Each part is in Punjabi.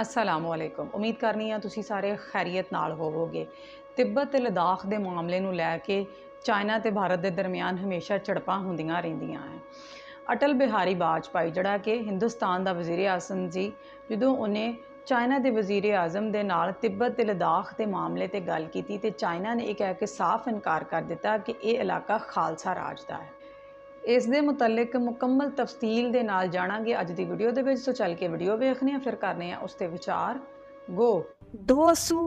ਅਸਲਾਮੁ ਅਲੈਕੁਮ ਉਮੀਦ ਕਰਨੀ ਆ ਤੁਸੀਂ ਸਾਰੇ ਖੈਰੀਅਤ ਨਾਲ ਹੋਵੋਗੇ। ਤਿੱਬਤ ਤੇ ਲਦਾਖ ਦੇ ਮਾਮਲੇ ਨੂੰ ਲੈ ਕੇ ਚਾਈਨਾ ਤੇ ਭਾਰਤ ਦੇ ਦਰਮਿਆਨ ਹਮੇਸ਼ਾ ਝੜਪਾਂ ਹੁੰਦੀਆਂ ਰਹਿੰਦੀਆਂ ਹੈ ਅਟਲ ਬਿਹਾਰੀ ਵਾਜਪਾਈ, ਜਿਹੜਾ ਕਿ ਹਿੰਦੁਸਤਾਨ ਦਾ ਵਜ਼ੀਰ ਆਜ਼ਮ ਸੀ ਜਦੋਂ ਉਹਨੇ ਚਾਈਨਾ ਦੇ ਵਜ਼ੀਰ ਆਜ਼ਮ ਦੇ ਨਾਲ ਤਿੱਬਤ ਤੇ ਲਦਾਖ ਦੇ ਮਾਮਲੇ ਤੇ ਗੱਲ ਕੀਤੀ ਤੇ ਚਾਈਨਾ ਨੇ ਇਹ ਕਹਿ ਕੇ ਸਾਫ਼ ਇਨਕਾਰ ਕਰ ਦਿੱਤਾ ਕਿ ਇਹ ਇਲਾਕਾ ਖਾਲਸਾ ਰਾਜ ਦਾ ਹੈ। ਇਸ ਦੇ ਮੁਤਲਕ ਮੁਕੰਮਲ ਤਫਸੀਲ ਦੇ ਨਾਲ ਜਾਣਾਂਗੇ ਅੱਜ ਦੀ ਵੀਡੀਓ ਦੇ ਵਿੱਚ। ਸੋ ਚੱਲ ਕੇ ਵੀਡੀਓ ਵੇਖਣੀ ਆ ਫਿਰ ਕਰਨੇ ਆ ਉਸ ਤੇ ਵਿਚਾਰ। ਗੋ 2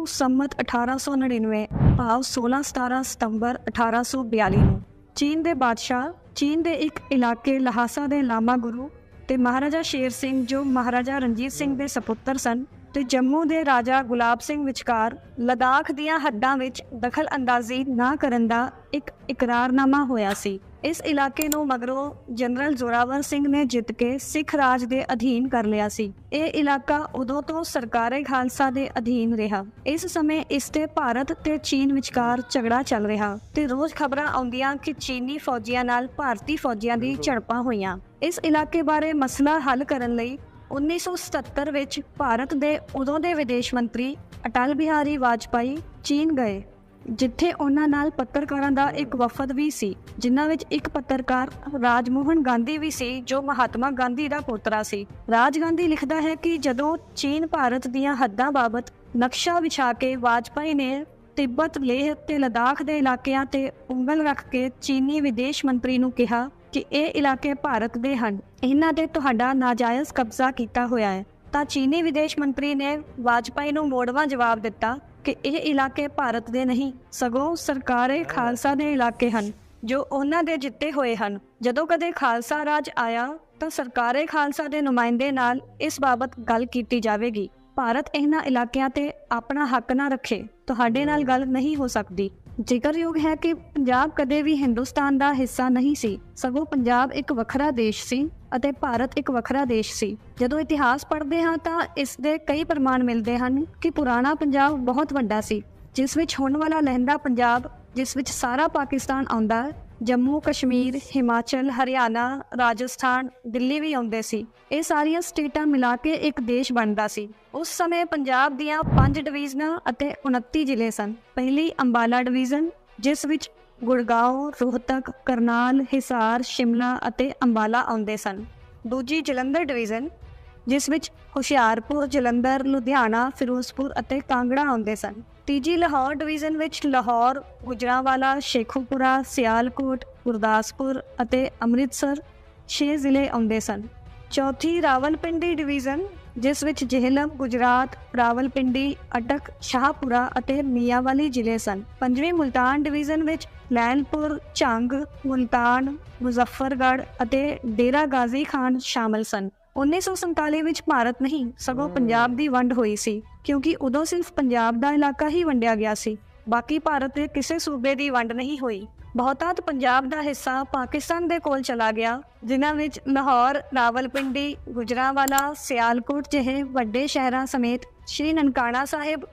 ਸੰਮਤ 1899 ਭਾਵ 16 17 ਸਤੰਬਰ 1842 ਨੂੰ ਚੀਨ ਦੇ ਬਾਦਸ਼ਾਹ, ਚੀਨ ਦੇ ਇੱਕ ਇਲਾਕੇ ਲਹਾਸਾ ਦੇ ਲਾਮਾ ਗੁਰੂ ਤੇ ਮਹਾਰਾਜਾ ਸ਼ੇਰ ਸਿੰਘ ਜੋ ਮਹਾਰਾਜਾ ਰਣਜੀਤ ਸਿੰਘ ਦੇ ਸਪੁੱਤਰ ਸਨ ਤੇ ਜੰਮੂ ਦੇ ਰਾਜਾ ਗੁਲਾਬ ਸਿੰਘ ਵਿਚਕਾਰ ਲਦਾਖ ਦੀਆਂ ਹੱਦਾਂ ਵਿੱਚ ਦਖਲ ਅੰਦਾਜ਼ੀ ਨਾ ਕਰਨ ਦਾ ਇੱਕ ਇਕਰਾਰਨਾਮਾ ਹੋਇਆ ਸੀ। ਇਸ ਇਲਾਕੇ ਨੂੰ ਮਗਰੋਂ ਜਨਰਲ ਜ਼ੋਰਾਵਰ ਸਿੰਘ ਨੇ ਜਿੱਤ ਕੇ ਸਿੱਖ ਰਾਜ ਦੇ ਅਧੀਨ ਕਰ ਲਿਆ ਸੀ। ਇਹ ਇਲਾਕਾ ਉਦੋਂ ਤੋਂ ਸਰਕਾਰੇ ਖਾਲਸਾ ਦੇ ਅਧੀਨ ਰਿਹਾ। ਇਸ ਸਮੇਂ ਇਸ ਤੇ ਭਾਰਤ ਤੇ ਚੀਨ ਵਿਚਕਾਰ ਝਗੜਾ ਚੱਲ ਰਿਹਾ ਤੇ ਰੋਜ਼ ਖਬਰਾਂ ਆਉਂਦੀਆਂ ਕਿ ਚੀਨੀ ਫੌਜੀਆਂ ਨਾਲ ਭਾਰਤੀ ਫੌਜੀਆਂ ਦੀ ਝੜਪਾਂ ਹੋਈਆਂ। ਇਸ ਇਲਾਕੇ ਬਾਰੇ ਮਸਲਾ ਹੱਲ ਕਰਨ ਲਈ 1977 ਵਿੱਚ ਭਾਰਤ ਦੇ ਉਦੋਂ ਦੇ ਵਿਦੇਸ਼ ਮੰਤਰੀ ਅਟਲ ਬਿਹਾਰੀ ਵਾਜਪਾਈ ਚੀਨ ਗਏ। ਜਿੱਥੇ ਉਹਨਾਂ ਨਾਲ ਪੱਤਰਕਾਰਾਂ ਦਾ ਇੱਕ ਵਫਦ ਵੀ ਸੀ, ਜਿਨ੍ਹਾਂ ਵਿੱਚ ਇੱਕ ਪੱਤਰਕਾਰ ਰਾਜਮੋਹਨ ਗਾਂਧੀ ਵੀ ਸੀ, ਜੋ ਮਹਾਤਮਾ ਗਾਂਧੀ ਦਾ ਪੋਤਰਾ ਸੀ। ਰਾਜ ਗਾਂਧੀ ਲਿਖਦਾ ਹੈ ਕਿ ਜਦੋਂ ਚੀਨ ਭਾਰਤ ਦੀਆਂ ਹੱਦਾਂ ਬਾਬਤ ਨਕਸ਼ਾ ਵਿਛਾ ਕੇ ਵਾਜਪਾਈ ਨੇ ਤਿੱਬਤ, ਲੇਹ ਤੇ ਲਦਾਖ ਦੇ ਇਲਾਕਿਆਂ ਤੇ ਉਂਗਲ ਰੱਖ ਕੇ ਚੀਨੀ ਵਿਦੇਸ਼ ਮੰਤਰੀ ਨੂੰ ਕਿਹਾ ਕਿ ਇਹ ਇਲਾਕੇ ਭਾਰਤ ਦੇ ਹਨ। ਇਹਨਾਂ ਤੇ ਤੁਹਾਡਾ ਨਾਜਾਇਜ਼ ਕਬਜ਼ਾ ਕੀਤਾ ਹੋਇਆ ਹੈ। ਤਾਂ ਚੀਨੀ ਵਿਦੇਸ਼ ਮੰਤਰੀ ਨੇ ਵਾਜਪਾਈ ਨੂੰ ਮੋੜਵਾ ਜਵਾਬ ਦਿੱਤਾ ਕਿ ਇਹ ਇਲਾਕੇ ਭਾਰਤ ਦੇ ਨਹੀਂ, ਸਗੋਂ ਸਰਕਾਰੇ ਖਾਲਸਾ ਦੇ ਇਲਾਕੇ ਹਨ, ਜੋ ਉਹਨਾਂ ਦੇ ਜਿੱਤੇ ਹੋਏ ਹਨ। ਜਦੋਂ ਕਦੇ ਖਾਲਸਾ ਰਾਜ ਆਇਆ, ਤਾਂ ਸਰਕਾਰੇ ਖਾਲਸਾ ਦੇ ਨੁਮਾਇੰਦੇ ਨਾਲ ਇਸ ਬਾਬਤ ਗੱਲ ਕੀਤੀ ਜਾਵੇਗੀ। ਭਾਰਤ ਇਹਨਾਂ ਇਲਾਕਿਆਂ ਤੇ ਆਪਣਾ ਹੱਕ ਨਾ ਰੱਖੇ, ਤੁਹਾਡੇ ਨਾਲ ਗੱਲ ਨਹੀਂ ਹੋ ਸਕਦੀ। ਜ਼ਿਕਰਯੋਗ ਹੈ ਕਿ ਪੰਜਾਬ ਕਦੇ ਵੀ ਹਿੰਦੁਸਤਾਨ ਦਾ ਹਿੱਸਾ ਨਹੀਂ ਸੀ। ਸਗੋਂ ਪੰਜਾਬ ਇੱਕ ਵੱਖਰਾ ਦੇਸ਼ ਸੀ ਅਤੇ ਭਾਰਤ ਇੱਕ ਵੱਖਰਾ ਦੇਸ਼ ਸੀ। ਜਦੋਂ ਇਤਿਹਾਸ ਪੜ੍ਹਦੇ ਹਾਂ ਤਾਂ ਇਸ ਦੇ ਕਈ ਪ੍ਰਮਾਣ ਮਿਲਦੇ ਹਨ ਕਿ ਪੁਰਾਣਾ ਪੰਜਾਬ ਬਹੁਤ ਵੱਡਾ ਸੀ, ਜਿਸ ਵਿੱਚ ਹੁਣ ਵਾਲਾ ਲਹਿੰਦਾ ਪੰਜਾਬ, ਜਿਸ ਵਿੱਚ ਸਾਰਾ ਪਾਕਿਸਤਾਨ ਆਉਂਦਾ ਜੰਮੂ, ਕਸ਼ਮੀਰ, ਹਿਮਾਚਲ, ਹਰਿਆਣਾ, ਰਾਜਸਥਾਨ, ਦਿੱਲੀ ਵੀ ਆਉਂਦੇ ਸੀ। ਇਹ ਸਾਰੀਆਂ ਸਟੇਟਾਂ ਮਿਲਾ ਕੇ ਇੱਕ ਦੇਸ਼ ਬਣਦਾ ਸੀ। ਉਸ ਸਮੇਂ ਪੰਜਾਬ ਦੀਆਂ 5 ਡਿਵੀਜ਼ਨਾਂ ਅਤੇ 29 ਜ਼ਿਲ੍ਹੇ ਸਨ। ਪਹਿਲੀ ਅੰਬਾਲਾ ਡਿਵੀਜ਼ਨ, ਜਿਸ ਵਿੱਚ ਗੁੜਗਾਉਂ ਰੋਹਤਕ, ਕਰਨਾਲ, ਹਿਸਾਰ, ਸ਼ਿਮਲਾ ਅਤੇ ਅੰਬਾਲਾ ਆਉਂਦੇ ਸਨ। ਦੂਜੀ ਜਲੰਧਰ ਡਿਵੀਜ਼ਨ ਜਿਸ ਵਿੱਚ ਹੁਸ਼ਿਆਰਪੁਰ, ਜਲੰਧਰ, ਲੁਧਿਆਣਾ, ਫਿਰੋਜ਼ਪੁਰ ਅਤੇ ਕਾਂਗੜਾ ਆਉਂਦੇ ਸਨ। ਤੀਜੀ ਲਾਹੌਰ ਡਿਵੀਜ਼ਨ ਵਿੱਚ ਲਾਹੌਰ, ਗੁਜਰਾਂਵਾਲਾ, ਸ਼ੇਖੂਪੁਰਾ, ਸਿਆਲਕੋਟ, ਗੁਰਦਾਸਪੁਰ ਅਤੇ ਅੰਮ੍ਰਿਤਸਰ 6 ਜ਼ਿਲ੍ਹੇ ਆਉਂਦੇ ਸਨ। ਚੌਥੀ ਰਾਵਲਪਿੰਡੀ ਡਿਵੀਜ਼ਨ, ਜਿਸ ਵਿੱਚ ਜੇਹਲਮ, ਗੁਜਰਾਤ, ਰਾਵਲਪਿੰਡੀ, ਅਟਕ, ਸ਼ਾਹਪੁਰਾ ਅਤੇ ਮੀਆਂਵਾਲੀ ਜ਼ਿਲ੍ਹੇ ਸਨ। ਪੰਜਵੀਂ ਮੁਲਤਾਨ ਡਿਵੀਜ਼ਨ ਵਿੱਚ ਲੈਨਪੁਰ, ਝੰਗ, ਮੁਲਤਾਨ, ਮੁਜ਼ੱਫਰਗੜ੍ਹ ਅਤੇ ਡੇਰਾ ਗਾਜ਼ੀ ਖਾਨ ਸ਼ਾਮਲ ਸਨ। 1947 ਵਿੱਚ ਭਾਰਤ ਨਹੀਂ, ਸਗੋਂ ਪੰਜਾਬ ਦੀ ਵੰਡ ਹੋਈ ਸੀ, ਕਿਉਂਕਿ ਉਦੋਂ ਸਿਰਫ ਪੰਜਾਬ ਦਾ ਇਲਾਕਾ ਹੀ ਵੰਡਿਆ ਗਿਆ ਸੀ, ਬਾਕੀ ਭਾਰਤ ਦੇ ਕਿਸੇ ਸੂਬੇ ਦੀ ਵੰਡ ਨਹੀਂ ਹੋਈ। ਬਹੁਤਾਤ ਪੰਜਾਬ ਦਾ ਹਿੱਸਾ ਪਾਕਿਸਤਾਨ ਦੇ ਕੋਲ ਚਲਾ ਗਿਆ, ਜਿਨ੍ਹਾਂ ਵਿੱਚ ਲਾਹੌਰ, ਰਾਵਲਪਿੰਡੀ, ਗੁਜਰਾਂਵਾਲਾ, ਸਿਆਲਕੋਟ ਜਿਹੇ ਵੱਡੇ ਸ਼ਹਿਰਾਂ ਸਮੇਤ ਸ਼੍ਰੀ ਨਨਕਾਣਾ ਸਾਹਿਬ,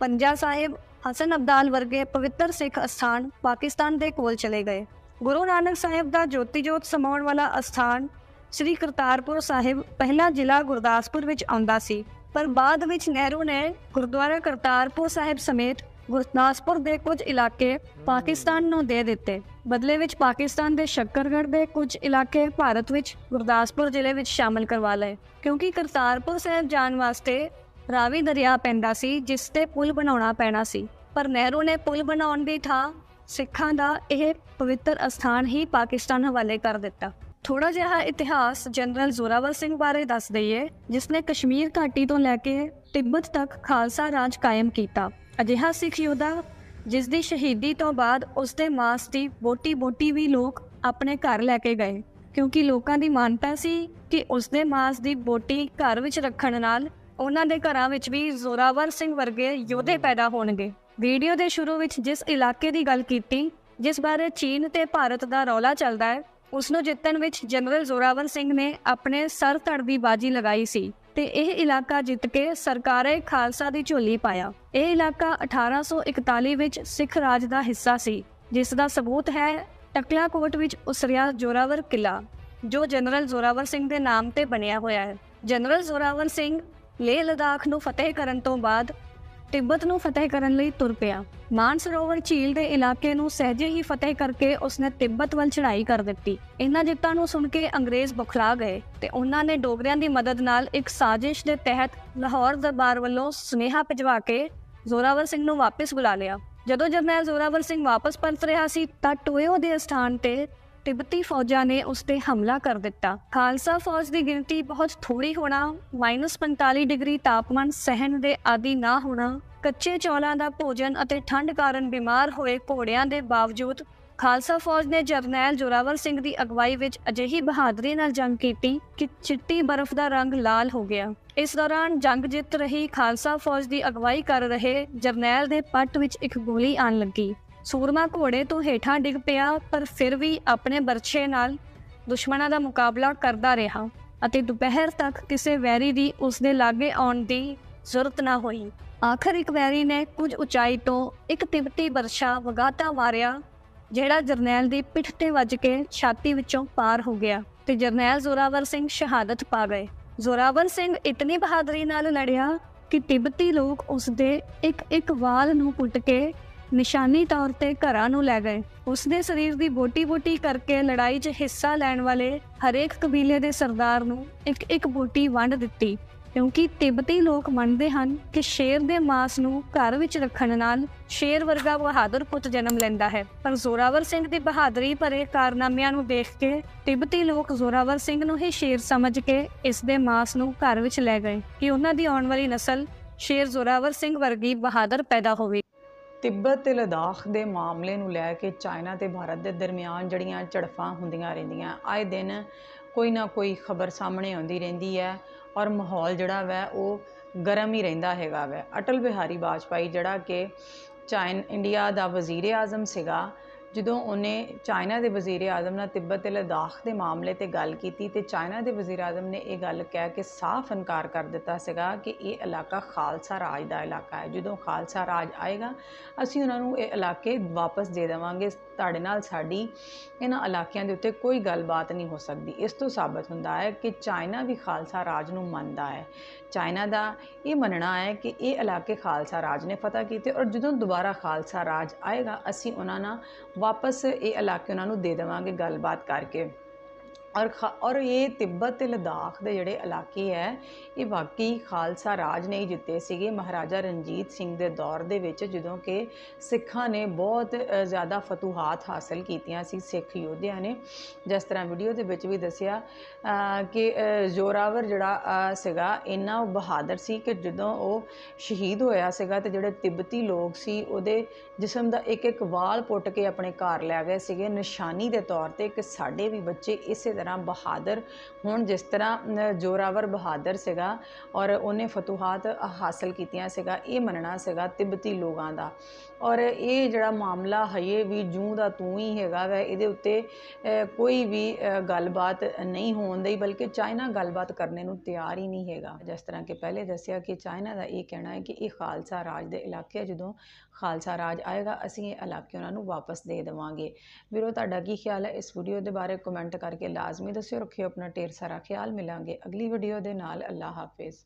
ਪੰਜਾ ਸਾਹਿਬ, ਹਸਨ ਅਬਦਾਲ ਵਰਗੇ ਪਵਿੱਤਰ ਸਿੱਖ ਅਸਥਾਨ ਪਾਕਿਸਤਾਨ ਦੇ ਕੋਲ ਚਲੇ ਗਏ। ਗੁਰੂ ਨਾਨਕ ਸਾਹਿਬ ਦਾ ਜੋਤੀ ਜੋਤ ਸਮਾਉਣ ਵਾਲਾ ਅਸਥਾਨ ਸ੍ਰੀ ਕਰਤਾਰਪੁਰ ਸਾਹਿਬ ਪਹਿਲਾ ਜ਼ਿਲ੍ਹਾ ਗੁਰਦਾਸਪੁਰ ਵਿੱਚ ਆਉਂਦਾ ਸੀ, ਪਰ ਬਾਅਦ ਵਿੱਚ ਨਹਿਰੂ ਨੇ ਗੁਰਦੁਆਰਾ ਕਰਤਾਰਪੁਰ ਸਾਹਿਬ ਸਮੇਤ ਗੁਰਦਾਸਪੁਰ ਦੇ ਕੁਝ ਇਲਾਕੇ ਪਾਕਿਸਤਾਨ ਨੂੰ ਦੇ ਦਿੱਤੇ। ਬਦਲੇ ਵਿੱਚ ਪਾਕਿਸਤਾਨ ਦੇ ਸ਼ੱਕਰਗੜ੍ਹ ਦੇ ਕੁਝ ਇਲਾਕੇ ਭਾਰਤ ਵਿੱਚ ਗੁਰਦਾਸਪੁਰ ਜ਼ਿਲ੍ਹੇ ਵਿੱਚ ਸ਼ਾਮਲ ਕਰਵਾ ਲਏ, ਕਿਉਂਕਿ ਕਰਤਾਰਪੁਰ ਸਾਹਿਬ ਜਾਣ ਵਾਸਤੇ ਰਾਵੀ ਦਰਿਆ ਪੈਂਦਾ ਸੀ, ਜਿਸ ਤੇ ਪੁਲ ਬਣਾਉਣਾ ਪੈਣਾ ਸੀ। ਪਰ ਨਹਿਰੂ ਨੇ ਪੁਲ ਬਣਾਉਣ ਦੀ ਥਾਂ ਸਿੱਖਾਂ ਦਾ ਇਹ ਪਵਿੱਤਰ ਅਸਥਾਨ ਹੀ ਪਾਕਿਸਤਾਨ ਹਵਾਲੇ ਕਰ ਦਿੱਤਾ। ਥੋੜਾ ਜਿਹਾ ਇਤਿਹਾਸ ਜਨਰਲ ਜ਼ੋਰਾਵਰ ਸਿੰਘ ਬਾਰੇ ਦੱਸ ਦਈਏ, ਜਿਸ ਨੇ ਕਸ਼ਮੀਰ ਘਾਟੀ ਤੋਂ ਲੈ ਕੇ ਤਿੱਬਤ ਤੱਕ ਖਾਲਸਾ ਰਾਜ ਕਾਇਮ ਕੀਤਾ। ਅਜਿਹਾ ਸਿੱਖ ਯੋਧਾ, ਜਿਸ ਦੀ ਸ਼ਹੀਦੀ ਤੋਂ ਬਾਅਦ ਉਸ ਦੇ ਮਾਸ ਦੀ ਬੋਟੀ-ਬੋਟੀ ਵੀ ਲੋਕ ਆਪਣੇ ਘਰ ਲੈ ਕੇ ਗਏ, ਕਿਉਂਕਿ ਲੋਕਾਂ ਦੀ ਮਾਨਤਾ ਸੀ ਕਿ ਉਸ ਦੇ ਮਾਸ ਦੀ ਬੋਟੀ ਘਰ ਵਿੱਚ ਰੱਖਣ ਨਾਲ ਉਹਨਾਂ ਦੇ ਘਰਾਂ ਵਿੱਚ ਵੀ ਜ਼ੋਰਾਵਰ ਸਿੰਘ ਵਰਗੇ ਯੋਧੇ ਪੈਦਾ ਹੋਣਗੇ। ਵੀਡੀਓ ਦੇ ਸ਼ੁਰੂ ਵਿੱਚ ਜਿਸ ਇਲਾਕੇ ਦੀ ਗੱਲ ਕੀਤੀ, ਜਿਸ ਬਾਰੇ ਚੀਨ ਤੇ ਭਾਰਤ ਦਾ ਰੌਲਾ ਚੱਲਦਾ ਹੈ ਉਸ ਨੂੰ ਜਿੱਤਣ ਵਿੱਚ ਜਨਰਲ ਜ਼ੋਰਾਵਰ ਸਿੰਘ ਨੇ ਆਪਣੇ ਸਰ ਧੜ ਦੀ ਬਾਜੀ ਲਗਾਈ ਸੀ ਤੇ ਇਹ ਇਲਾਕਾ ਜਿੱਤ ਕੇ ਸਰਕਾਰੇ ਖਾਲਸਾ ਦੀ ਝੋਲੀ ਪਾਇਆ। ਇਹ ਇਲਾਕਾ 1841 ਵਿੱਚ ਸਿੱਖ ਰਾਜ ਦਾ ਹਿੱਸਾ ਸੀ, ਜਿਸ ਦਾ ਸਬੂਤ ਹੈ ਟਕਲਾ ਕੋਟ ਵਿੱਚ ਉਸਰਿਆ ਜ਼ੋਰਾਵਰ ਕਿਲਾ ਜੋ ਜਨਰਲ ਜ਼ੋਰਾਵਰ ਸਿੰਘ ਦੇ ਨਾਮ ਤੇ ਬਣਿਆ ਹੋਇਆ ਹੈ। ਜਨਰਲ ਜ਼ੋਰਾਵਰ ਸਿੰਘ ਲੇਹ ਲਦਾਖ ਨੂੰ ਫਤਿਹ ਕਰਨ ਤੋਂ ਬਾਅਦ ਤਿੱਬਤ ਨੂੰ ਫਤਿਹ ਕਰਨ ਲਈ ਤੁਰ ਪਿਆ। ਮਾਨਸਰੋਵਰ ਝੀਲ ਦੇ ਇਲਾਕੇ ਨੂੰ ਸਹਿਜੇ ਹੀ ਫਤਿਹ ਕਰਕੇ ਉਸਨੇ ਤਿੱਬਤ ਵੱਲ ਚੜ੍ਹਾਈ ਕਰ ਦਿੱਤੀ। ਇਹਨਾਂ ਜਿੱਤਾਂ ਨੂੰ ਸੁਣ ਕੇ ਅੰਗਰੇਜ਼ ਬੁਖਲਾ ਗਏ ਤੇ ਉਹਨਾਂ ਨੇ ਡੋਗਰਿਆਂ ਦੀ ਮਦਦ ਨਾਲ ਇੱਕ ਸਾਜ਼ਿਸ਼ ਦੇ ਤਹਿਤ ਲਾਹੌਰ ਦਰਬਾਰ ਵੱਲੋਂ ਸੁਨੇਹਾ ਭਿਜਵਾ ਕੇ ਜ਼ੋਰਾਵਰ ਸਿੰਘ ਨੂੰ ਵਾਪਸ ਬੁਲਾ ਲਿਆ। ਜਦੋਂ ਜਰਨੈਲ ਜ਼ੋਰਾਵਰ ਸਿੰਘ ਵਾਪਸ ਪਰਤ ਰਿਹਾ ਸੀ ਤਾਂ ਟੋਇਓ ਦੇ ਸਥਾਨ ਤੇ ਤਿੱਬਤੀ ਫੌਜਾਂ ਨੇ ਉਸ ਤੇ ਹਮਲਾ ਕਰ ਦਿੱਤਾ। ਖਾਲਸਾ ਫੌਜ ਦੀ ਗਿਣਤੀ ਬਹੁਤ ਥੋੜੀ ਹੋਣਾ -45 ਡਿਗਰੀ ਤਾਪਮਾਨ ਸਹਿਣ ਦੇ ਆਦੀ ਨਾ ਹੋਣਾ, ਕੱਚੇ ਚੌਲਾਂ ਦਾ ਭੋਜਨ ਅਤੇ ਠੰਡ ਕਾਰਨ ਬਿਮਾਰ ਹੋਏ ਘੋੜਿਆਂ ਦੇ ਬਾਵਜੂਦ ਖਾਲਸਾ ਫੌਜ ਨੇ ਜਰਨੈਲ ਜੋਰਾਵਰ ਸਿੰਘ ਦੀ ਅਗਵਾਈ ਵਿੱਚ ਅਜਿਹੀ ਬਹਾਦਰੀ ਨਾਲ ਜੰਗ ਕੀਤੀ ਕਿ ਚਿੱਟੀ ਬਰਫ਼ ਦਾ ਰੰਗ ਲਾਲ ਹੋ ਗਿਆ। ਇਸ ਦੌਰਾਨ ਜੰਗ ਜਿੱਤ ਰਹੀ ਖਾਲਸਾ ਫੌਜ ਦੀ ਅਗਵਾਈ ਕਰ ਰਹੇ ਜਰਨੈਲ ਦੇ ਪੱਟ ਵਿੱਚ ਇੱਕ ਗੋਲੀ ਆਣ ਲੱਗੀ। ਸੂਰਮਾ ਘੋੜੇ ਤੋਂ ਹੇਠਾਂ ਡਿੱਗ ਪਿਆ, ਪਰ ਫਿਰ ਵੀ ਆਪਣੇ ਬਰਛੇ ਨਾਲ ਦੁਸ਼ਮਣਾਂ ਦਾ ਮੁਕਾਬਲਾ ਕਰਦਾ ਰਿਹਾ ਅਤੇ ਦੁਪਹਿਰ ਤੱਕ ਕਿਸੇ ਵੈਰੀ ਦੀ ਉਸ ਦੇ ਲਾਗੇ ਆਉਣ ਦੀ ਜ਼ਰੂਰਤ ਨਾ ਹੋਈ। ਆਖਰ ਇੱਕ ਵੈਰੀ ਨੇ ਕੁਝ ਉਚਾਈ ਤੋਂ ਇੱਕ ਤਿੱਬਤੀ ਬਰਛਾ ਵਗਾਤਾ ਮਾਰਿਆ, ਜਿਹੜਾ ਜਰਨੈਲ ਦੀ ਪਿੱਠ ਤੇ ਵੱਜ ਕੇ ਛਾਤੀ ਵਿੱਚੋਂ ਪਾਰ ਹੋ ਗਿਆ ਤੇ ਜਰਨੈਲ ਜ਼ੋਰਾਵਰ ਸਿੰਘ ਸ਼ਹਾਦਤ ਪਾ ਗਏ। ਜ਼ੋਰਾਵਰ ਸਿੰਘ ਇਤਨੀ ਬਹਾਦਰੀ ਨਾਲ ਲੜਿਆ ਕਿ ਤਿਬਤੀ ਲੋਕ ਉਸ ਦੇ ਇੱਕ ਇੱਕ ਵਾਲ ਨੂੰ ਪੁੱਟ ਕੇ ਨਿਸ਼ਾਨੀ ਤੌਰ ਤੇ ਘਰਾਂ ਨੂੰ ਲੈ ਗਏ। ਉਸ ਦੇ ਸਰੀਰ ਦੀ ਬੋਟੀ-ਬੋਟੀ ਕਰਕੇ ਲੜਾਈ 'ਚ ਹਿੱਸਾ ਲੈਣ ਵਾਲੇ ਹਰੇਕ ਕਬੀਲੇ ਦੇ ਸਰਦਾਰ ਨੂੰ ਇੱਕ ਇੱਕ ਬੋਟੀ ਵੰਡ ਦਿੱਤੀ। ਕਿਉਂਕਿ ਤਿੱਬਤੀ ਲੋਕ ਮੰਨਦੇ ਹਨ ਕਿ ਸ਼ੇਰ ਦੇ ਮਾਸ ਨੂੰ ਘਰ ਵਿੱਚ ਰੱਖਣ ਨਾਲ ਸ਼ੇਰ ਵਰਗਾ ਬਹਾਦਰ ਪੁੱਤ ਜਨਮ ਲੈਂਦਾ ਹੈ। ਪਰ ਜ਼ੋਰਾਵਰ ਸਿੰਘ ਦੀ ਬਹਾਦਰੀ ਭਰੇ ਕਾਰਨਾਮਿਆਂ ਨੂੰ ਦੇਖ ਕੇ ਤਿੱਬਤੀ ਲੋਕ ਜ਼ੋਰਾਵਰ ਸਿੰਘ ਨੂੰ ਹੀ ਸ਼ੇਰ ਸਮਝ ਕੇ ਇਸ ਦੇ ਮਾਸ ਨੂੰ ਘਰ ਵਿੱਚ ਲੈ ਗਏ ਕਿ ਉਹਨਾਂ ਦੀ ਆਉਣ ਵਾਲੀ ਨਸਲ ਸ਼ੇਰ ਜ਼ੋਰਾਵਰ ਸਿੰਘ ਵਰਗੀ ਬਹਾਦਰ ਪੈਦਾ ਹੋਵੇ। ਤਿੱਬਤ ਤੇ ਲਦਾਖ ਦੇ ਮਾਮਲੇ ਨੂੰ ਲੈ ਕੇ ਚਾਈਨਾ ਤੇ ਭਾਰਤ ਦੇ ਦਰਮਿਆਨ ਜੜੀਆਂ ਝੜਫਾਂ ਹੁੰਦੀਆਂ ਰਹਿੰਦੀਆਂ। ਆਏ ਦਿਨ ਕੋਈ ਨਾ ਕੋਈ ਖਬਰ ਸਾਹਮਣੇ ਆਉਂਦੀ ਰਹਿੰਦੀ ਹੈ ਔਰ ਮਾਹੌਲ ਜਿਹੜਾ ਵੈ, ਉਹ ਗਰਮ ਹੀ ਰਹਿੰਦਾ ਹੈਗਾ ਵੈ। ਅਟਲ ਬਿਹਾਰੀ ਵਾਜਪਾਈ ਜਿਹੜਾ ਕਿ ਚਾਈਨ, ਇੰਡੀਆ ਦਾ ਵਜ਼ੀਰ ਆਜ਼ਮ ਸੀਗਾ ਜਦੋਂ ਉਹਨੇ ਚਾਈਨਾ ਦੇ ਵਜ਼ੀਰ ਆਜ਼ਮ ਨਾਲ ਤਿੱਬਤ ਤੇ ਲਦਾਖ ਦੇ ਮਾਮਲੇ ਤੇ ਗੱਲ ਕੀਤੀ ਤੇ ਚਾਈਨਾ ਦੇ ਵਜ਼ੀਰ ਆਜ਼ਮ ਨੇ ਇਹ ਗੱਲ ਕਹਿ ਕੇ ਸਾਫ਼ ਇਨਕਾਰ ਕਰ ਦਿੱਤਾ ਸੀਗਾ ਕਿ ਇਹ ਇਲਾਕਾ ਖਾਲਸਾ ਰਾਜ ਦਾ ਇਲਾਕਾ ਹੈ। ਜਦੋਂ ਖਾਲਸਾ ਰਾਜ ਆਏਗਾ, ਅਸੀਂ ਉਹਨਾਂ ਨੂੰ ਇਹ ਇਲਾਕੇ ਵਾਪਸ ਦੇ ਦੇਵਾਂਗੇ। ਤੁਹਾਡੇ ਨਾਲ ਸਾਡੀ ਇਹਨਾਂ ਇਲਾਕਿਆਂ ਦੇ ਉੱਤੇ ਕੋਈ ਗੱਲਬਾਤ ਨਹੀਂ ਹੋ ਸਕਦੀ। ਇਸ ਤੋਂ ਸਾਬਤ ਹੁੰਦਾ ਹੈ ਕਿ ਚਾਈਨਾ ਵੀ ਖਾਲਸਾ ਰਾਜ ਨੂੰ ਮੰਨਦਾ ਹੈ। ਚਾਈਨਾ ਦਾ ਇਹ ਮੰਨਣਾ ਹੈ ਕਿ ਇਹ ਇਲਾਕੇ ਖਾਲਸਾ ਰਾਜ ਨੇ ਫਤਹ ਕੀਤੇ ਔਰ ਜਦੋਂ ਦੁਬਾਰਾ ਖਾਲਸਾ ਰਾਜ ਆਏਗਾ, ਅਸੀਂ ਉਹਨਾਂ ਨਾਲ ਵਾਪਸ ਇਹ ਇਲਾਕੇ ਉਹਨਾਂ ਨੂੰ ਦੇ ਦੇਵਾਂਗੇ ਗੱਲਬਾਤ ਕਰਕੇ। ਔਰ ਔਰ ਇਹ ਤਿੱਬਤ ਤੇ ਲਦਾਖ ਦੇ ਜਿਹੜੇ ਇਲਾਕੇ ਹੈ, ਇਹ ਵਾਕਈ ਖਾਲਸਾ ਰਾਜ ਨੇ ਹੀ ਜਿੱਤੇ ਸੀਗੇ। ਮਹਾਰਾਜਾ ਰਣਜੀਤ ਸਿੰਘ ਦੇ ਦੌਰ ਦੇ ਵਿੱਚ ਜਦੋਂ ਕਿ ਸਿੱਖਾਂ ਨੇ ਬਹੁਤ ਜ਼ਿਆਦਾ ਫਤੂਹਾਤ ਹਾਸਲ ਕੀਤੀਆਂ ਸੀ ਸਿੱਖ ਯੋਧਿਆਂ ਨੇ। ਜਿਸ ਤਰ੍ਹਾਂ ਵੀਡੀਓ ਦੇ ਵਿੱਚ ਵੀ ਦੱਸਿਆ ਕਿ ਜ਼ੋਰਾਵਰ ਜਿਹੜਾ ਸੀਗਾ, ਇੰਨਾ ਬਹਾਦਰ ਸੀ ਕਿ ਜਦੋਂ ਉਹ ਸ਼ਹੀਦ ਹੋਇਆ ਸੀਗਾ ਤੇ ਜਿਹੜੇ ਤਿੱਬਤੀ ਲੋਕ ਸੀ, ਉਹਦੇ ਜਿਸਮ ਦਾ ਇੱਕ ਇੱਕ ਵਾਲ ਪੁੱਟ ਕੇ ਆਪਣੇ ਘਰ ਲੈ ਗਏ ਸੀਗੇ। ਨਿਸ਼ਾਨੀ ਦੇ ਤੌਰ ਤੇ ਕਿ ਸਾਡੇ ਵੀ ਬੱਚੇ ਇਸੇ ਤਰ੍ਹਾਂ ਬਹਾਦਰ, ਹੁਣ ਜਿਸ ਤਰ੍ਹਾਂ ਜੋਰਾਵਰ ਬਹਾਦਰ ਸੀਗਾ ਔਰ ਉਹਨੇ ਫਤੂਹਾਤ ਹਾਸਲ ਕੀਤੀਆਂ ਸੀਗਾ, ਇਹ ਮੰਨਣਾ ਸੀਗਾ ਤਿੱਬਤੀ ਲੋਕਾਂ ਦਾ। ਔਰ ਇਹ ਜਿਹੜਾ ਮਾਮਲਾ ਹਜੇ ਵੀ ਜੂੰ ਦਾ ਤੂੰ ਹੀ ਹੈਗਾ ਵੈ, ਇਹਦੇ ਉੱਤੇ ਕੋਈ ਵੀ ਗੱਲਬਾਤ ਨਹੀਂ ਹੋਣ ਦੀ ਬਲਕਿ ਚਾਈਨਾ ਗੱਲਬਾਤ ਕਰਨੇ ਨੂੰ ਤਿਆਰ ਹੀ ਨਹੀਂ ਹੈਗਾ। ਜਿਸ ਤਰ੍ਹਾਂ ਕਿ ਪਹਿਲੇ ਦੱਸਿਆ ਕਿ ਚਾਈਨਾ ਦਾ ਇਹ ਕਹਿਣਾ ਹੈ ਕਿ ਇਹ ਖਾਲਸਾ ਰਾਜ ਦੇ ਇਲਾਕੇ ਜਦੋਂ ਖਾਲਸਾ ਰਾਜ ਆਏਗਾ, ਅਸੀਂ ਇਹ ਇਲਾਕੇ ਉਹਨਾਂ ਨੂੰ ਵਾਪਸ ਦੇ ਦੇਵਾਂਗੇ। ਵੀਰੋ, ਤੁਹਾਡਾ ਕੀ ਖਿਆਲ ਹੈ? ਇਸ ਵੀਡੀਓ ਦੇ ਬਾਰੇ ਕਮੈਂਟ ਕਰਕੇ ਲਾਜ਼ਮੀ ਦੱਸਿਓ ਰੱਖਿਓ ਆਪਣਾ ਢੇਰ ਸਾਰਾ ਖਿਆਲ ਮਿਲਾਂਗੇ ਅਗਲੀ ਵੀਡੀਓ ਦੇ ਨਾਲ ਅੱਲਾ ਹਾਫਿਜ਼।